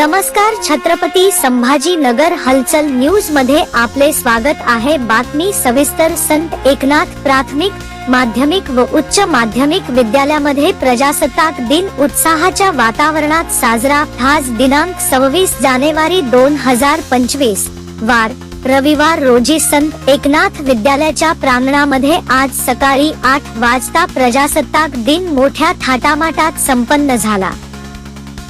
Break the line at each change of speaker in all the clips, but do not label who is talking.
नमस्कार छत्रपती संभाजी नगर हलचल न्यूजमध्ये आपले स्वागत आहे. बातमी सविस्तर संत एकनाथ प्राथमिक माध्यमिक व उच्च माध्यमिक विद्यालयामध्ये प्रजासत्ताक दिन उत्साहाच्या वातावरणात साजरा खास दिनांक सव्वीस जानेवारी दोन हजार पंचवीस. वार रविवार रोजी संत एकनाथ विद्यालयाच्या प्रांगणामध्ये आज सकाळी आठ वाजता प्रजासत्ताक दिन मोठ्या थाटामाटात संपन्न झाला.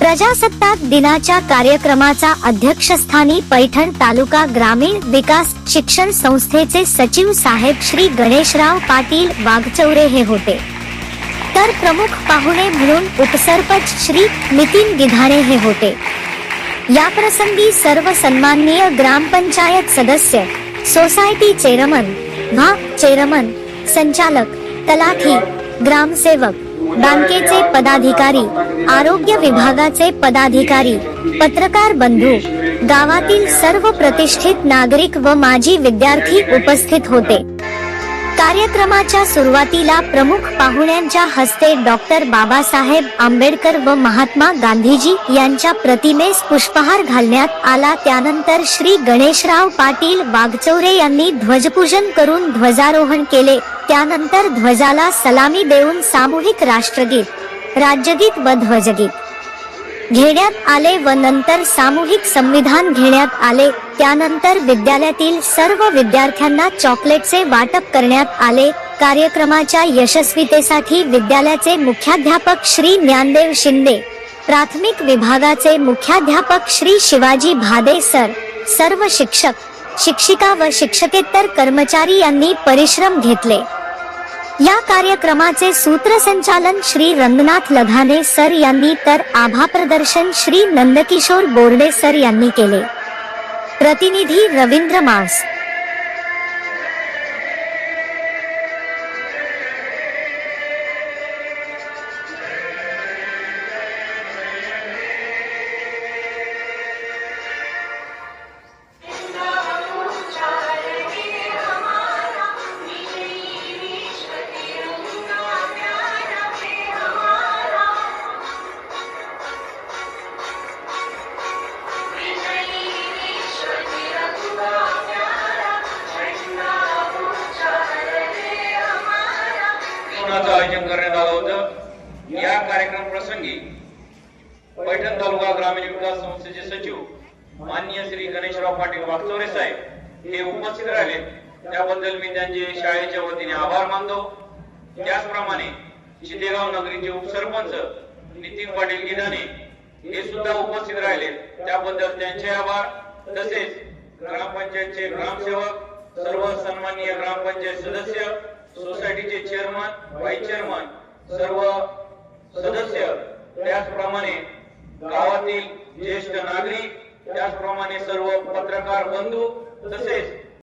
प्रजासत्ताक दिनाच्या कार्यक्रमाचा अध्यक्षस्थानी पैठण तालुका ग्रामीण विकास शिक्षण संस्थेचे सचिव साहेब श्री गणेशराव पाटील वाघचौरे हे होते. तर प्रमुख पाहुणे म्हणून उपसरपंच श्री नितीन गिधाणे हे होते. या प्रसंगी सर्व सन्माननीय ग्रामपंचायत सदस्य सोसायटी चेअरमन भा चेअरमन संचालक तलाठी ग्रामसेवक बँकेचे पदाधिकारी आरोग्य विभागाचे पदाधिकारी पत्रकार बंधू गावातील सर्व प्रतिष्ठित नागरिक व माजी विद्यार्थी उपस्थित होते. कार्यक्रमाच्या सुरुवातीला प्रमुख पाहुण्यांच्या हस्ते डॉक्टर बाबासाहेब आंबेडकर व महात्मा गांधीजी यांच्या प्रतिमेस पुष्पहार घालण्यात आला. त्यानंतर श्री गणेशराव पाटील वाघचौरे यांनी ध्वजपूजन करून ध्वजारोहण केले. त्यानंतर ध्वजाला सलामी देऊन सामूहिक राष्ट्रगीत राज्यगीत व ध्वजगीत घेण्यात आले व नंतर सामूहिक संविधान घेण्यात आले. त्यानंतर विद्यालयातील सर्व विद्यार्थ्यांना चॉकलेटचे वाटप करण्यात आले. कार्यक्रमाच्या यशस्वीतेसाठी विद्यालयाचे मुख्याध्यापक श्री ज्ञानदेव शिंदे प्राथमिक विभागाचे मुख्याध्यापक श्री शिवाजी भादे सर सर्व शिक्षक शिक्षिका व शिक्षकेतर कर्मचारी यांनी परिश्रम घेतले. या कार्यक्रमाचे सूत्रसंचालन श्री रंगनाथ लघाने सर यांनी तर आभा प्रदर्शन श्री नंदकिशोर बोर्डे सर यांनी केले. પ્રતિનિધિ રવિન્દ્ર માસ.
कार्यक्रमाचं आयोजन करण्यात आलं होतं. या कार्यक्रम प्रसंगी पैठण तालुका ग्रामीण विकास संस्थेचे सचिव माननीय श्री गणेशराव पाटील वागचौरे साहेब हे उपस्थित राहिले. त्याबद्दल मी त्यांचे शाळेच्या वतीने आभार मानतो. त्याचप्रमाणे शिदेगाव नगरीचे उपसरपंच नितीन पाटील गिदाने हे सुद्धा उपस्थित राहिले. त्याबद्दल त्यांचे आभार. तसेच ग्रामपंचायतचे ग्रामसेवक सर्व सन्माननीय ग्रामपंचायत सदस्य सोसायटीचे चेअरमन व्हाईस चेअरमन सर्व सदस्य त्याचप्रमाणे गावातील ज्येष्ठ नागरिक त्याचप्रमाणे सर्व पत्रकार बंधू तसेच